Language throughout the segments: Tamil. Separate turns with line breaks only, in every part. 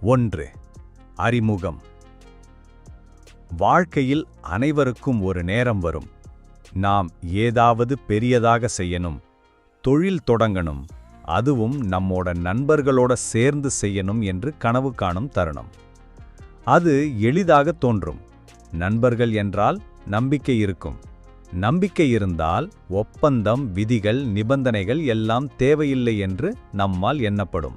ஒன்று. அறிமுகம். வாழ்க்கையில் அனைவருக்கும் ஒரு நேரம் வரும். நாம் ஏதாவது பெரியதாக செய்யணும். தொழில் தொடங்கணும். அதுவும் நம்மோட நண்பர்களோட சேர்ந்து செய்யணும் என்று கனவு காணும் தருணம். அது எளிதாக தோன்றும். நண்பர்கள் என்றால் நம்பிக்கை இருக்கும். நம்பிக்கை இருந்தால் ஒப்பந்தம் விதிகள் நிபந்தனைகள் எல்லாம் தேவையில்லை என்று நம்மால் எண்ணப்படும்.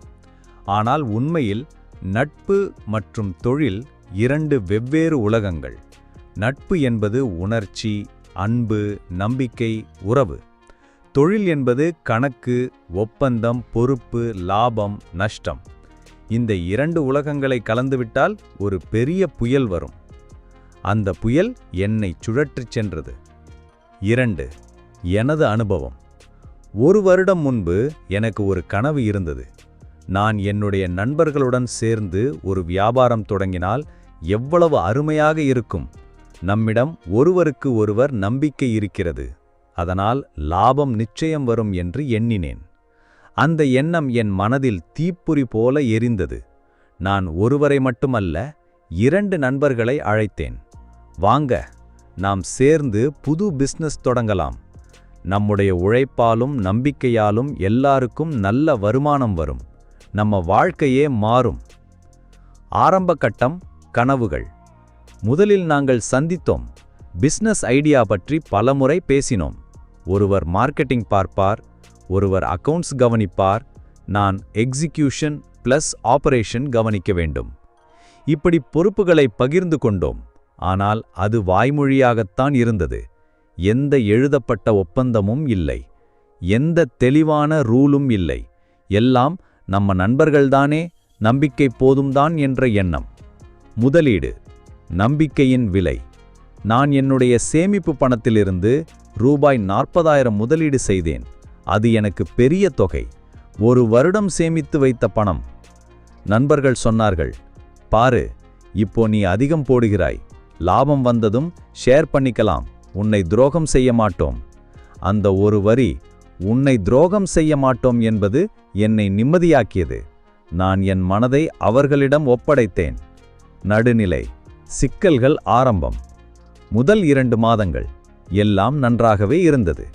ஆனால் உண்மையில் நட்பு மற்றும் தொழில் இரண்டு வெவ்வேறு உலகங்கள். நட்பு என்பது உணர்ச்சி அன்பு நம்பிக்கை உறவு. தொழில் என்பது கணக்கு ஒப்பந்தம் பொறுப்பு லாபம் நஷ்டம். இந்த இரண்டு உலகங்களை கலந்துவிட்டால் ஒரு பெரிய புயல் வரும். அந்த புயல் என்னை சுழற்றிச் சென்றது. இரண்டு எனது அனுபவம். ஒரு வருடம் முன்பு எனக்கு ஒரு கனவு இருந்தது. நான் என்னுடைய நண்பர்களுடன் சேர்ந்து ஒரு வியாபாரம் தொடங்கினால் எவ்வளவு அருமையாக இருக்கும். நம்மிடம் ஒருவருக்கு ஒருவர் நம்பிக்கை இருக்கிறது. அதனால் லாபம் நிச்சயம் வரும் என்று எண்ணினேன். அந்த எண்ணம் என் மனதில் தீப்புரி போல எரிந்தது. நான் ஒருவரை மட்டுமல்ல இரண்டு நண்பர்களை அழைத்தேன். வாங்க நாம் சேர்ந்து புது பிசினஸ் தொடங்கலாம். நம்முடைய உழைப்பாலும் நம்பிக்கையாலும் எல்லாருக்கும் நல்ல வருமானம் வரும். நம்ம வாழ்க்கையே மாறும். ஆரம்ப கட்டம் கனவுகள். முதலில் நாங்கள் சந்தித்தோம். பிசினஸ் ஐடியா பற்றி பலமுறை பேசினோம். ஒருவர் மார்க்கெட்டிங் பார்ப்பார் ஒருவர் அக்கவுண்ட்ஸ் கவனிப்பார் நான் எக்ஸிக்யூஷன் பிளஸ் ஆபரேஷன் கவனிக்க வேண்டும். இப்படி பொறுப்புகளை பகிர்ந்து கொண்டோம். ஆனால் அது வாய்மொழியாகத்தான் இருந்தது. எந்த எழுதப்பட்ட ஒப்பந்தமும் இல்லை. எந்த தெளிவான ரூலும் இல்லை. எல்லாம் நம்ம நண்பர்கள்தானே நம்பிக்கை போதும்தான் என்ற எண்ணம். முதலீடு நம்பிக்கையின் விலை. நான் என்னுடைய சேமிப்பு பணத்திலிருந்து ரூபாய் நாற்பதாயிரம் முதலீடு செய்தேன். அது எனக்கு பெரிய தொகை. ஒரு வருடம் சேமித்து வைத்த பணம். நண்பர்கள் சொன்னார்கள் பாரு இப்போ நீ அதிகம் போடுகிறாய். லாபம் வந்ததும் ஷேர் பண்ணிக்கலாம். உன்னை துரோகம் செய்ய மாட்டோம். அந்த ஒரு வரி உன்னை துரோகம் செய்ய மாட்டோம் என்பது என்னை நிம்மதியாக்கியது. நான் என் மனதை அவர்களிடம் ஒப்படைத்தேன். நடுநிலை சிக்கல்கள் ஆரம்பம். முதல் இரண்டு மாதங்கள் எல்லாம் நன்றாகவே இருந்தது.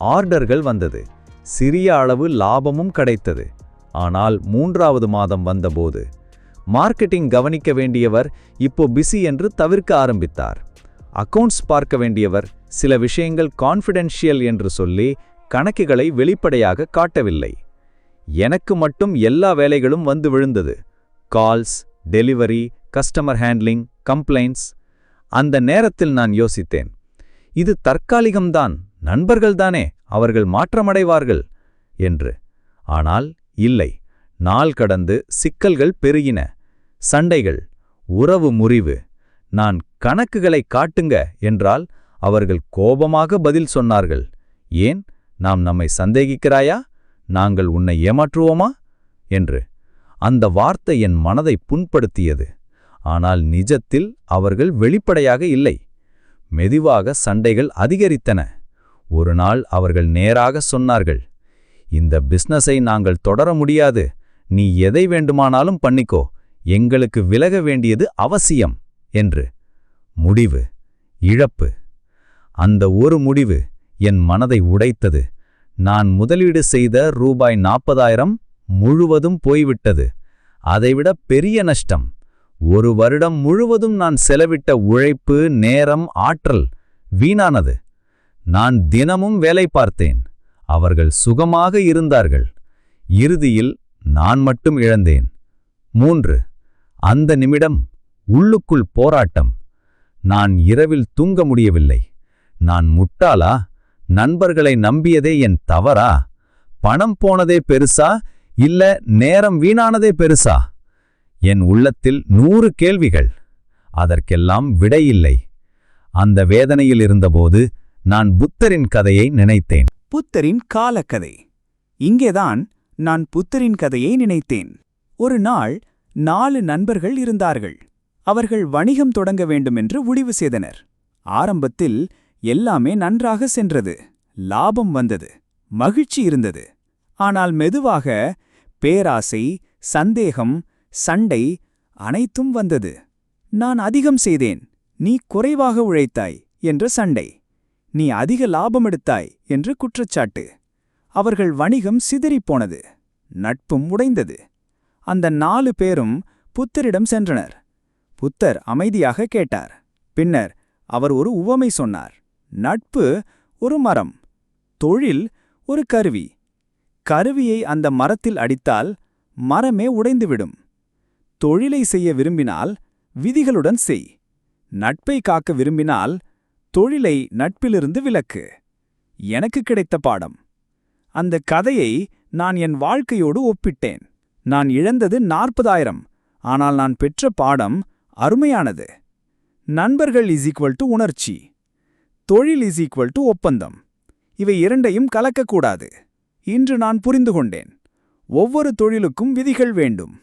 ஆர்டர்கள் வந்தது. சிறிய அளவு லாபமும் கிடைத்தது. ஆனால் மூன்றாவது மாதம் வந்தபோது மார்க்கெட்டிங் கவனிக்க வேண்டியவர் இப்போ பிஸி என்று தவிர்க்க ஆரம்பித்தார். அக்கவுண்ட்ஸ் பார்க்க வேண்டியவர் சில விஷயங்கள் கான்ஃபிடென்ஷியல் என்று சொல்லி கணக்குகளை வெளிப்படையாக காட்டவில்லை. எனக்கு மட்டும் எல்லா வேலைகளும் வந்து விழுந்தது. Calls delivery customer handling complaints. அந்த நேரத்தில் நான் யோசித்தேன் இது தற்காலிகம்தான் நண்பர்கள்தானே அவர்கள் மாற்றமடைவார்கள் என்று. ஆனால் இல்லை நாள் கடந்து சிக்கல்கள் பெருகின. சண்டைகள் உறவு முறிவு. நான் கணக்குகளை காட்டுங்க என்றால் அவர்கள் கோபமாக பதில் சொன்னார்கள். ஏன்? நாம் நம்மை சந்தேகிக்கிறாயா? நாங்கள் உன்னை ஏமாற்றுவோமா? என்று. அந்த வார்த்தை என் மனதை புண்படுத்தியது. ஆனால் நிஜத்தில் அவர்கள் வெளிப்படையாக இல்லை. மெதுவாக சண்டைகள் அதிகரித்தன. ஒரு நாள் அவர்கள் நேராக சொன்னார்கள். இந்த பிஸ்னஸை நாங்கள் தொடர முடியாது. நீ எதை வேண்டுமானாலும் பண்ணிக்கோ. எங்களுக்கு விலக வேண்டியது அவசியம். என்று. முடிவு. இழப்பு. அந்த ஒரு முடிவு. என் மனதை உடைத்தது. நான் முதலீடு செய்த ரூபாய் நாற்பதாயிரம் முழுவதும் போய்விட்டது. அதைவிட பெரிய நஷ்டம். ஒரு வருடம் முழுவதும் நான் செலவிட்ட உழைப்பு நேரம் ஆற்றல் வீணானது. நான் தினமும் வேலை பார்த்தேன். அவர்கள் சுகமாக இருந்தார்கள். இறுதியில் நான் மட்டும் இழந்தேன். மூன்று. அந்த நிமிடம் உள்ளுக்குள் போராட்டம். நான் இரவில் தூங்க முடியவில்லை. நான் முட்டாளா? நண்பர்களை நம்பியதே என் தவறா? பணம் போனதே பெருசா? இல்ல நேரம் வீணானதே பெருசா? என் உள்ளத்தில் நூறு கேள்விகள். அதற்கெல்லாம் விடையில்லை. அந்த வேதனையில் இருந்தபோது நான் புத்தரின் கதையை நினைத்தேன்.
புத்தரின் காலக்கதை. இங்கேதான் நான் புத்தரின் கதையை நினைத்தேன். ஒரு நாள் நாலு நண்பர்கள் இருந்தார்கள். அவர்கள் வணிகம் தொடங்க வேண்டுமென்று முடிவு செய்தனர். ஆரம்பத்தில் எல்லாமே நன்றாக சென்றது. லாபம் வந்தது. மகிழ்ச்சி இருந்தது. ஆனால் மெதுவாக பேராசை சந்தேகம் சண்டை அனைத்தும் வந்தது. நான் அதிகம் செய்தேன். நீ குறைவாக உழைத்தாய் என்ற சண்டை. நீ அதிக லாபம் எடுத்தாய் என்று குற்றச்சாட்டு. அவர்கள் வணிகம் சிதறிப்போனது நட்பும் உடைந்தது. அந்த நாலு பேரும் புத்தரிடம் சென்றனர். புத்தர் அமைதியாக கேட்டார். பின்னர் அவர் ஒரு உவமை சொன்னார். நட்பு ஒரு மரம் தொழில் ஒரு கருவி. கருவியை அந்த மரத்தில் அடித்தால் மரமே உடைந்துவிடும். தொழிலை செய்ய விரும்பினால் விதிகளுடன் செய். நட்பை காக்க விரும்பினால் தொழிலை நட்பிலிருந்து விலக்கு. எனக்கு கிடைத்த பாடம். அந்த கதையை நான் என் வாழ்க்கையோடு ஒப்பிட்டேன். நான் இழந்தது நாற்பதாயிரம் ஆனால் நான் பெற்ற பாடம் அருமையானது. நண்பர்கள் இஸ் ஈக்குவல் டு உணர்ச்சி. தொழில் இஸ் ஈக்குவல் டு ஒப்பந்தம். இவை இரண்டையும் கலக்கக்கூடாது. இன்று நான் புரிந்து கொண்டேன். ஒவ்வொரு தொழிலுக்கும் விதிகள் வேண்டும்.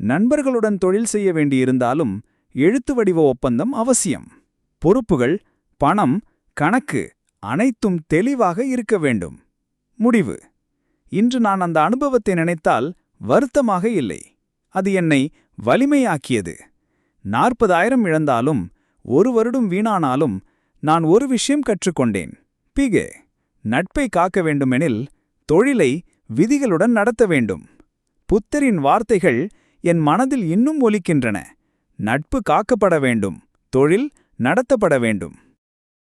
நண்பர்களுடன் தொழில் செய்ய வேண்டியிருந்தாலும் எழுத்து வடிவ ஒப்பந்தம் அவசியம். பொறுப்புகள் பணம் கணக்கு அனைத்தும் தெளிவாக இருக்க வேண்டும். முடிவு. இன்று நான் அந்த அனுபவத்தை நினைத்தால் வருத்தமாக இல்லை. அது என்னை வலிமையாக்கியது. நாற்பதாயிரம் இழந்தாலும் ஒரு வருடம் வீணானாலும் நான் ஒரு விஷயம் கற்றுக்கொண்டேன். பிகே நட்பை காக்க வேண்டுமெனில் தொழிலை விதிகளுடன் நடத்த வேண்டும். புத்தரின் வார்த்தைகள் என் மனதில் இன்னும் ஒலிக்கின்றன. நட்பு காக்கப்பட வேண்டும். தொழில் நடத்தப்பட வேண்டும்.